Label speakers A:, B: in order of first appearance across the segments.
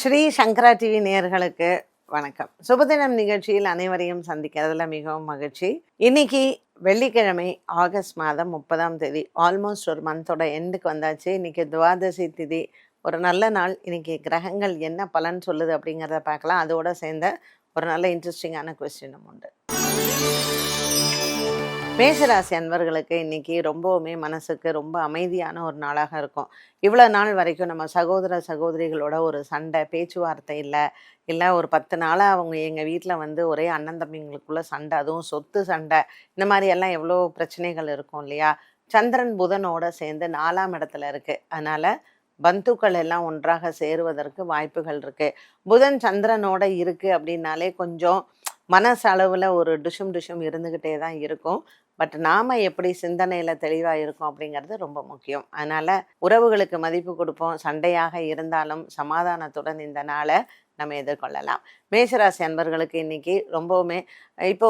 A: ஸ்ரீ சங்கரா TV நேயர்களுக்கு வணக்கம். சுபதினம் நிகழ்ச்சியில் அனைவரையும் சந்திக்கிறதுல மிகவும் மகிழ்ச்சி. இன்னைக்கு வெள்ளிக்கிழமை ஆகஸ்ட் மாதம் முப்பதாம் தேதி ஆல்மோஸ்ட் ஒரு மந்தோட எண்டுக்கு வந்தாச்சு. இன்னைக்கு துவாதசி திதி. ஒரு நல்ல நாள். இன்னைக்கு கிரகங்கள் என்ன பலன் சொல்லுது அப்படிங்கிறத பார்க்கலாம். அதோட சேர்ந்த ஒரு நல்ல இன்ட்ரெஸ்டிங்கான கொஸ்டினும் உண்டு. மேஷராசி அன்பர்களுக்கு இன்னைக்கு ரொம்பவுமே மனசுக்கு ரொம்ப அமைதியான ஒரு நாளாக இருக்கும். இவ்வளோ நாள் வரைக்கும் நம்ம சகோதர சகோதரிகளோட ஒரு சண்டை பேச்சுவார்த்தை இல்லை. இல்லை ஒரு பத்து நாளாக அவங்க எங்கள் வீட்டில் வந்து ஒரே அண்ணன் தம்பிங்களுக்குள்ள சண்டை அதுவும் சொத்து சண்டை இந்த மாதிரி எல்லாம் எவ்வளோ பிரச்சனைகள் இருக்கும் இல்லையா? சந்திரன் புதனோட சேர்ந்து நாலாம் இடத்துல இருக்குது அதனால் பந்துக்கள் எல்லாம் ஒன்றாக சேருவதற்கு வாய்ப்புகள் இருக்குது புதன் சந்திரனோட இருக்குது அப்படின்னாலே கொஞ்சம் மனசளவில் ஒரு டுஷும் டுஷும் இருந்துக்கிட்டே தான் இருக்கும். பட் நாம் எப்படி சிந்தனையில் தெளிவாக இருக்கோம் அப்படிங்கிறது ரொம்ப முக்கியம். அதனால் உறவுகளுக்கு மதிப்பு கொடுப்போம். சண்டையாக இருந்தாலும் சமாதானத்துடன் இந்த நாளை நம்ம எதிர்கொள்ளலாம். மேஷராசி அன்பர்களுக்கு இன்னைக்கு ரொம்பவுமே இப்போ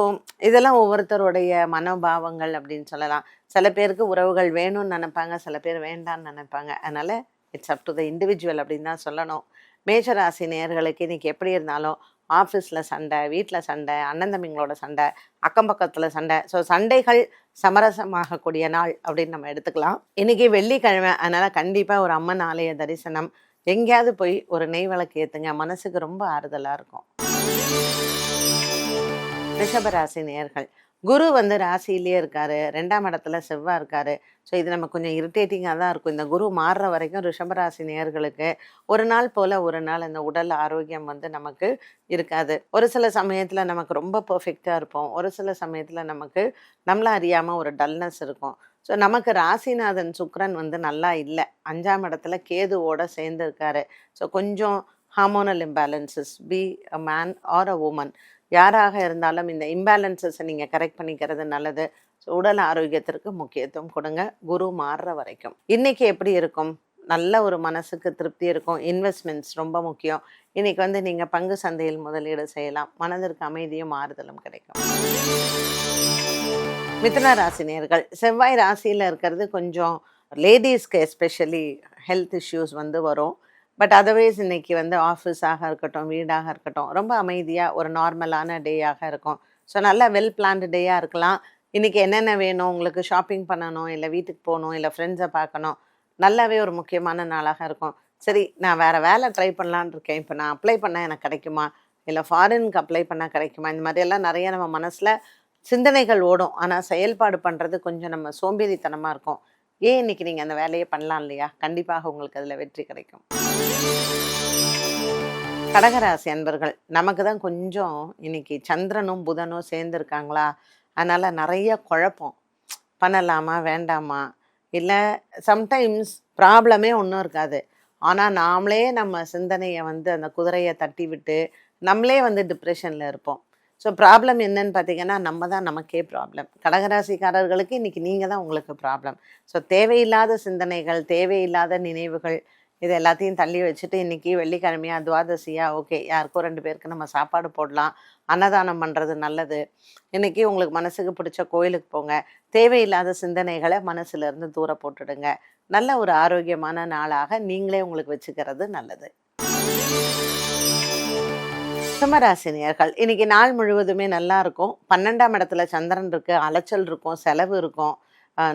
A: இதெல்லாம் ஒவ்வொருத்தருடைய மனோபாவங்கள் அப்படின்னு சொல்லலாம். சில பேருக்கு உறவுகள் வேணும்னு நினைப்பாங்க சில பேர் வேண்டாம்னு நினைப்பாங்க. அதனால் it's up to the individual அப்படின்னு தான் சொல்லணும். மேஷராசி நேயர்களுக்கு இன்னைக்கு எப்படி இருந்தாலும் ஆஃபீஸில் சண்டை வீட்டில் சண்டை அண்ணன் தம்பிங்களோட சண்டை அக்கம் பக்கத்தில் சண்டை. ஸோ சண்டைகள் சமரசமாகக்கூடிய நாள் அப்படின்னு நம்ம எடுத்துக்கலாம். இன்றைக்கி வெள்ளிக்கிழமை. அதனால் கண்டிப்பாக ஒரு அம்மன் ஆலய தரிசனம் எங்கேயாவது போய் ஒரு நெய் விளக்கு ஏற்றுங்க மனசுக்கு ரொம்ப ஆறுதலாக இருக்கும். ரிஷபராசி நேர்கள் குரு வந்து ராசியிலேயே இருக்காரு. ரெண்டாம் இடத்துல செவ்வாய் இருக்காரு. ஸோ இது நம்ம கொஞ்சம் இரிட்டேட்டிங்காக தான் இருக்கும். இந்த குரு மாறுற வரைக்கும் ரிஷபராசி நேர்களுக்கு ஒரு நாள் போல் ஒரு நாள் இந்த உடல் ஆரோக்கியம் வந்து நமக்கு இருக்காது. ஒரு சில சமயத்தில் நமக்கு ரொம்ப பர்ஃபெக்டாக இருப்போம். ஒரு சில சமயத்தில் நமக்கு நம்மள அறியாமல் ஒரு டல்னஸ் இருக்கும். ஸோ நமக்கு ராசிநாதன் சுக்ரன் வந்து நல்லா இல்லை. அஞ்சாம் இடத்துல கேதுவோட சேர்ந்துருக்காரு. ஸோ கொஞ்சம் hormonal imbalances be a man or a woman யாராக இருந்தாலும் இந்த இம்பேலன்சஸை நீங்கள் கரெக்ட் பண்ணிக்கிறது நல்லது. ஸோ உடல் ஆரோக்கியத்திற்கு முக்கியத்துவம் கொடுங்க. குரு மாறுற வரைக்கும். இன்னைக்கு எப்படி இருக்கும்? நல்ல ஒரு மனசுக்கு திருப்தி இருக்கும். இன்வெஸ்ட்மெண்ட்ஸ் ரொம்ப முக்கியம். இன்னைக்கு வந்து நீங்கள் பங்கு சந்தையில் முதலீடு செய்யலாம். மனதிற்கு அமைதியும் ஆறுதலும் கிடைக்கும். மிதுன ராசி நேர்கள். செவ்வாய் ராசியில் இருக்கிறது கொஞ்சம் லேடிஸ்க்கு எஸ்பெஷலி ஹெல்த் இஷ்யூஸ் வந்து வரும். பட் அதர்வைஸ் இன்னைக்கு வந்து ஆஃபீஸாக இருக்கட்டும் வீடாக இருக்கட்டும் ரொம்ப அமைதியாக ஒரு நார்மலான டேயாக இருக்கும். ஸோ நல்ல வெல் பிளான்டு டேயாக இருக்கலாம். இன்றைக்கி என்னென்ன வேணும்? உங்களுக்கு ஷாப்பிங் பண்ணணும் இல்லை வீட்டுக்கு போகணும் இல்லை ஃப்ரெண்ட்ஸை பார்க்கணும். நல்லாவே ஒரு முக்கியமான நாளாக இருக்கும். சரி நான் வேறு வேலை ட்ரை பண்ணலான்னு இருக்கேன். இப்போ நான் அப்ளை பண்ணால் எனக்கு கிடைக்குமா? இல்லை ஃபாரினுக்கு அப்ளை பண்ணால் கிடைக்குமா? இந்த மாதிரியெல்லாம் நிறைய நம்ம மனசில் சிந்தனைகள் ஓடும். ஆனால் செயல்பாடு பண்ணுறது கொஞ்சம் நம்ம சோம்பேறித்தனமாக இருக்கும். ஏன் இன்னைக்கு நீங்கள் அந்த வேலையை பண்ணலாம் இல்லையா? கண்டிப்பாக உங்களுக்கு அதில் வெற்றி கிடைக்கும். கடகராசி அன்பர்கள் நமக்கு தான் கொஞ்சம் இன்னைக்கு சந்திரனும் புதனும் சேர்ந்துருக்காங்களா அதனால் நிறைய குழப்பம். பண்ணலாமா வேண்டாமா? இல்லை சம்டைம்ஸ் ப்ராப்ளமே ஒன்றும் இருக்காது. ஆனால் நாமளே நம்ம சிந்தனையை வந்து அந்த குதிரையை தட்டி விட்டு நம்மளே வந்து டிப்ரெஷனில் இருப்போம். ஸோ ப்ராப்ளம் என்னன்னு பார்த்தீங்கன்னா நம்ம தான் நமக்கே ப்ராப்ளம் கடகராசிக்காரர்களுக்கு இன்றைக்கி நீங்கள் தான் உங்களுக்கு ப்ராப்ளம் ஸோ தேவையில்லாத சிந்தனைகள் தேவையில்லாத நினைவுகள் இது எல்லாத்தையும் தள்ளி வச்சுட்டு இன்றைக்கி வெள்ளிக்கிழமையா துவாதசியா ஓகே யாருக்கோ ரெண்டு பேருக்கு நம்ம சாப்பாடு போடலாம் அன்னதானம் பண்ணுறது நல்லது. இன்றைக்கி உங்களுக்கு மனசுக்கு பிடிச்ச கோயிலுக்கு போங்க. தேவையில்லாத சிந்தனைகளை மனசுலேருந்து தூர போட்டுடுங்க. நல்ல ஒரு ஆரோக்கியமான நாளாக நீங்களே உங்களுக்கு வச்சுக்கிறது நல்லது. சிம்மராசினியர்கள் இன்னைக்கு நாள் முழுவதுமே நல்லா இருக்கும். பன்னெண்டாம் இடத்துல சந்திரன் இருக்கு அலைச்சல் இருக்கும் செலவு இருக்கும்.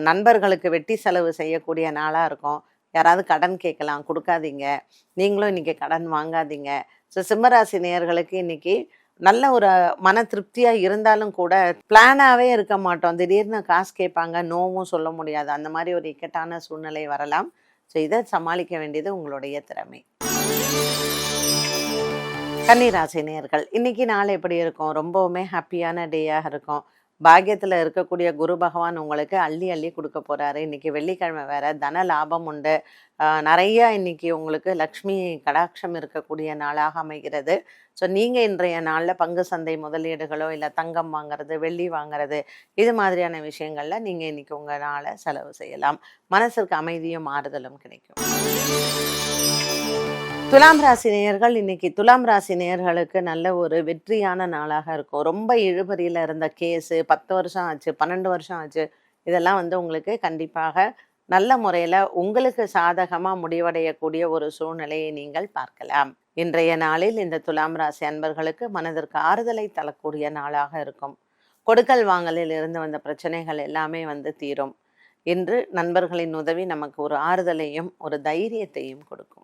A: நண்பர்களுக்கு வெட்டி செலவு செய்யக்கூடிய நாளாக இருக்கும். யாராவது கடன் கேட்கலாம் கொடுக்காதீங்க. நீங்களும் இன்னைக்கு கடன் வாங்காதீங்க. ஸோ சிம்மராசி நேயர்களுக்கு இன்னைக்கு நல்ல ஒரு மன திருப்தியாக இருந்தாலும் கூட பிளானாகவே இருக்க மாட்டோம். திடீர்னு காசு கேட்பாங்க நோவும் சொல்ல முடியாது. அந்த மாதிரி ஒரு இக்கட்டான சூழ்நிலை வரலாம். ஸோ இதை சமாளிக்க வேண்டியது உங்களுடைய திறமை. கன்னிராசி நேர்கள் இன்னைக்கு நாள் எப்படி இருக்கும்? ரொம்பவுமே ஹாப்பியான டேயாக இருக்கும். பாக்கியத்தில் இருக்கக்கூடிய குரு பகவான் உங்களுக்கு அள்ளி அள்ளி கொடுக்க போகிறாரு இன்றைக்கி வெள்ளிக்கிழமை வேறு தன லாபம் உண்டு. நிறையா இன்றைக்கி இன்னைக்கு உங்களுக்கு லக்ஷ்மி கடாட்சம் இருக்கக்கூடிய நாளாக அமைகிறது. ஸோ நீங்கள் இன்றைய நாளில் பங்கு சந்தை முதலீடுகளோ இல்லை தங்கம் வாங்குறது வெள்ளி வாங்குறது இது மாதிரியான விஷயங்களில் நீங்கள் இன்றைக்கி உங்கள் நாளை செலவு செய்யலாம். மனசிற்கு அமைதியும் ஆறுதலும் கிடைக்கும். துலாம் ராசி நேயர்கள் இன்னைக்கு துலாம் ராசி நேயர்களுக்கு நல்ல ஒரு வெற்றியான நாளாக இருக்கும். ரொம்ப இழுபறியில் இருந்த கேஸு பத்து வருஷம் ஆச்சு பன்னெண்டு வருஷம் ஆச்சு. இதெல்லாம் வந்து உங்களுக்கு கண்டிப்பாக நல்ல முறையில் உங்களுக்கு சாதகமாக முடிவடையக்கூடிய ஒரு சூழ்நிலையை நீங்கள் பார்க்கலாம். இன்றைய நாளில் இந்த துலாம் ராசி அன்பர்களுக்கு மனதிற்கு ஆறுதலை தரக்கூடிய நாளாக இருக்கும். கொடுக்கல் வாங்கலில் இருந்து வந்த பிரச்சனைகள் எல்லாமே வந்து தீரும். இன்று நண்பர்களின் உதவி நமக்கு ஒரு ஆறுதலையும் ஒரு தைரியத்தையும் கொடுக்கும்.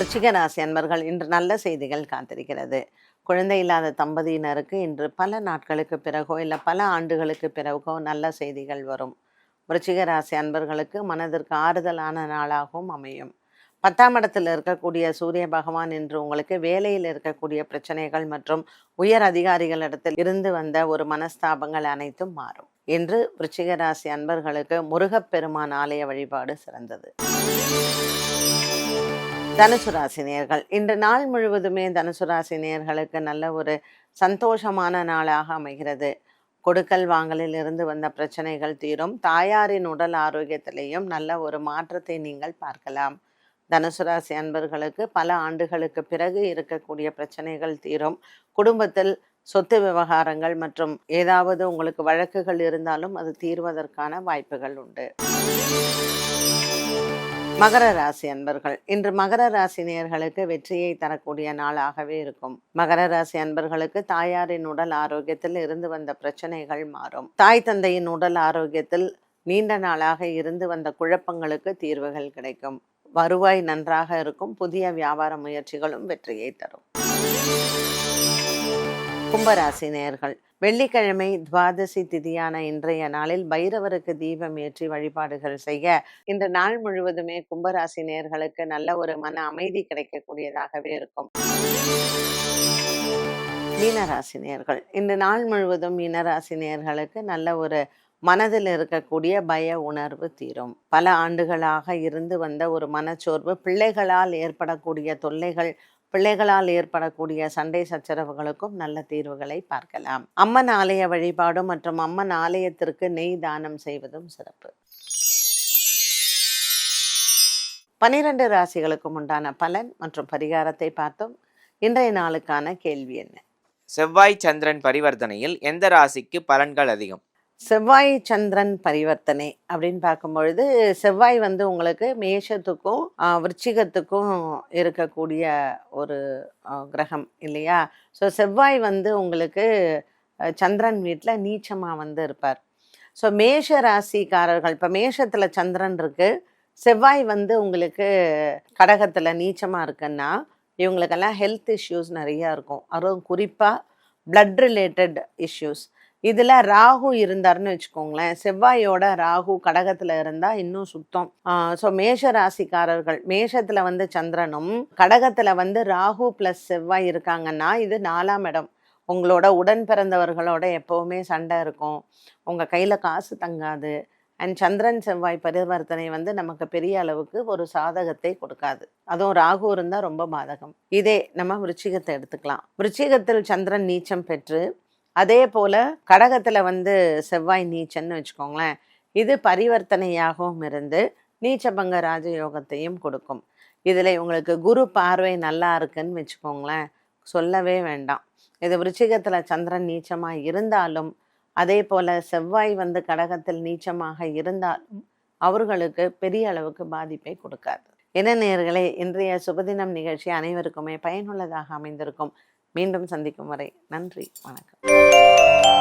A: ரிச்சிக ராசி அன்பர்கள் இன்று நல்ல செய்திகள் காத்திருக்கிறது. குழந்தை இல்லாத தம்பதியினருக்கு இன்று பல நாட்களுக்கு பிறகோ இல்லை பல ஆண்டுகளுக்கு பிறகோ நல்ல செய்திகள் வரும். விருச்சிக ராசி அன்பர்களுக்கு மனதிற்கு ஆறுதலான நாளாகவும் அமையும். பத்தாம் இடத்தில் இருக்கக்கூடிய சூரிய பகவான் இன்று உங்களுக்கு வேலையில் இருக்கக்கூடிய பிரச்சனைகள் மற்றும் உயர் அதிகாரிகளிடத்தில் இருந்து வந்த ஒரு மனஸ்தாபங்கள் அனைத்தும் மாறும். இன்று விருச்சிகராசி அன்பர்களுக்கு முருகப்பெருமான் ஆலய வழிபாடு சிறந்தது. தனுசு ராசி நேர்கள். இன்று நாள் முழுவதுமே தனுசு ராசி நேர்களுக்கு நல்ல ஒரு சந்தோஷமான நாளாக அமைகிறது. கொடுக்கல் வாங்கலில் இருந்து வந்த பிரச்சனைகள் தீரும். தாயாரின் உடல் ஆரோக்கியத்திலையும் நல்ல ஒரு மாற்றத்தை நீங்கள் பார்க்கலாம். தனுசு ராசி அன்பர்களுக்கு பல ஆண்டுகளுக்கு பிறகு இருக்கக்கூடிய பிரச்சனைகள் தீரும். குடும்பத்தில் சொத்து விவகாரங்கள் மற்றும் ஏதாவது உங்களுக்கு வழக்குகள் இருந்தாலும் அது தீர்வதற்கான வாய்ப்புகள் உண்டு. மகர ராசி அன்பர்கள் இன்று மகர ராசி நேர்களுக்கு வெற்றியை தரக்கூடிய நாளாகவே இருக்கும். மகர ராசி அன்பர்களுக்கு தாயாரின் உடல் ஆரோக்கியத்தில் இருந்து வந்த பிரச்சனைகள் மாறும். தாய் தந்தையின் உடல் ஆரோக்கியத்தில் நீண்ட நாளாக இருந்து வந்த குழப்பங்களுக்கு தீர்வுகள் கிடைக்கும். வருவாய் நன்றாக இருக்கும். புதிய வியாபார முயற்சிகளும் வெற்றியை தரும். கும்பராசி நேர்கள் வெள்ளிக்கிழமை துவாதசி திதியான இன்றைய நாளில் பைரவருக்கு தீபம் ஏற்றி வழிபாடுகள் செய்ய இந்த நாள் முழுவதுமே கும்பராசி நேர்களுக்கு நல்ல ஒரு மன அமைதி கிடைக்கக்கூடியதாகவே இருக்கும். மீனராசி நேர்கள் இந்த நாள் முழுவதும் மீனராசி நேர்களுக்கு நல்ல ஒரு மனதில் இருக்கக்கூடிய பய உணர்வு தீரும். பல ஆண்டுகளாக இருந்து வந்த ஒரு மனச்சோர்வு பிள்ளைகளால் ஏற்படக்கூடிய தொல்லைகள் பிள்ளைகளால் ஏற்படக்கூடிய சண்டை சச்சரவுகளுக்கும் நல்ல தீர்வுகளை பார்க்கலாம். அம்மன் ஆலய வழிபாடும் மற்றும் அம்மன் ஆலயத்திற்கு நெய் தானம் செய்வதும் சிறப்பு. பனிரெண்டு ராசிகளுக்கும் உண்டான பலன் மற்றும் பரிகாரத்தை பார்த்தோம். இன்றைய நாளுக்கான கேள்வி என்ன?
B: செவ்வாய் சந்திரன் பரிவர்த்தனையில் எந்த ராசிக்கு பலன்கள் அதிகம்?
A: செவ்வாய் சந்திரன் பரிவர்த்தனை அப்படின்னு பார்க்கும்பொழுது செவ்வாய் வந்து உங்களுக்கு மேஷத்துக்கும் விருச்சிகத்துக்கும் இருக்கக்கூடிய ஒரு கிரகம் இல்லையா? ஸோ செவ்வாய் வந்து உங்களுக்கு சந்திரன் வீட்டில் நீச்சமாக வந்து இருப்பார். ஸோ மேஷ ராசிக்காரர்கள் இப்போ மேஷத்தில் சந்திரன் இருக்குது செவ்வாய் வந்து உங்களுக்கு கடகத்தில் நீச்சமாக இருக்குன்னா இவங்களுக்கெல்லாம் ஹெல்த் இஷ்யூஸ் நிறையா இருக்கும். அதுவும் குறிப்பாக ப்ளட் ரிலேட்டட் இஷ்யூஸ் இதில் ராகு இருந்தாருன்னு வச்சுக்கோங்களேன். செவ்வாயோட ராகு கடகத்தில் இருந்தால் இன்னும் சுத்தம். ஸோ மேஷ ராசிக்காரர்கள் மேஷத்தில் வந்து சந்திரனும் கடகத்தில் வந்து ராகு ப்ளஸ் செவ்வாய் இருக்காங்கன்னா இது நாலாம் இடம். உங்களோட உடன் பிறந்தவர்களோட எப்போவுமே சண்டை இருக்கும். உங்கள் கையில் காசு தங்காது. அண்ட் சந்திரன் செவ்வாய் பரிவர்த்தனை வந்து நமக்கு பெரிய அளவுக்கு ஒரு சாதகத்தை கொடுக்காது. அதுவும் ராகு இருந்தால் ரொம்ப பாதகம். இதே நம்ம விருச்சிகத்தை எடுத்துக்கலாம். விருச்சிகத்தில் சந்திரன் நீச்சம் பெற்று அதே போல் கடகத்தில் வந்து செவ்வாய் நீச்சன்னு வச்சுக்கோங்களேன் இது பரிவர்த்தனையாகவும் இருந்து நீச்சபங்க ராஜயோகத்தையும் கொடுக்கும். இதில் உங்களுக்கு குரு பார்வை நல்லா இருக்குன்னு வச்சுக்கோங்களேன் சொல்லவே வேண்டாம். இது விருச்சிகத்தில் சந்திரன் நீச்சமாக இருந்தாலும் அதே போல் செவ்வாய் வந்து கடகத்தில் நீச்சமாக இருந்தாலும் அவர்களுக்கு பெரிய அளவுக்கு பாதிப்பை கொடுக்காது. என்ன நேர்களே இன்றைய சுபதினம் நிகழ்ச்சி அனைவருக்குமே பயனுள்ளதாக அமைந்திருக்கும். மீண்டும் சந்திக்கும் வரை நன்றி வணக்கம்.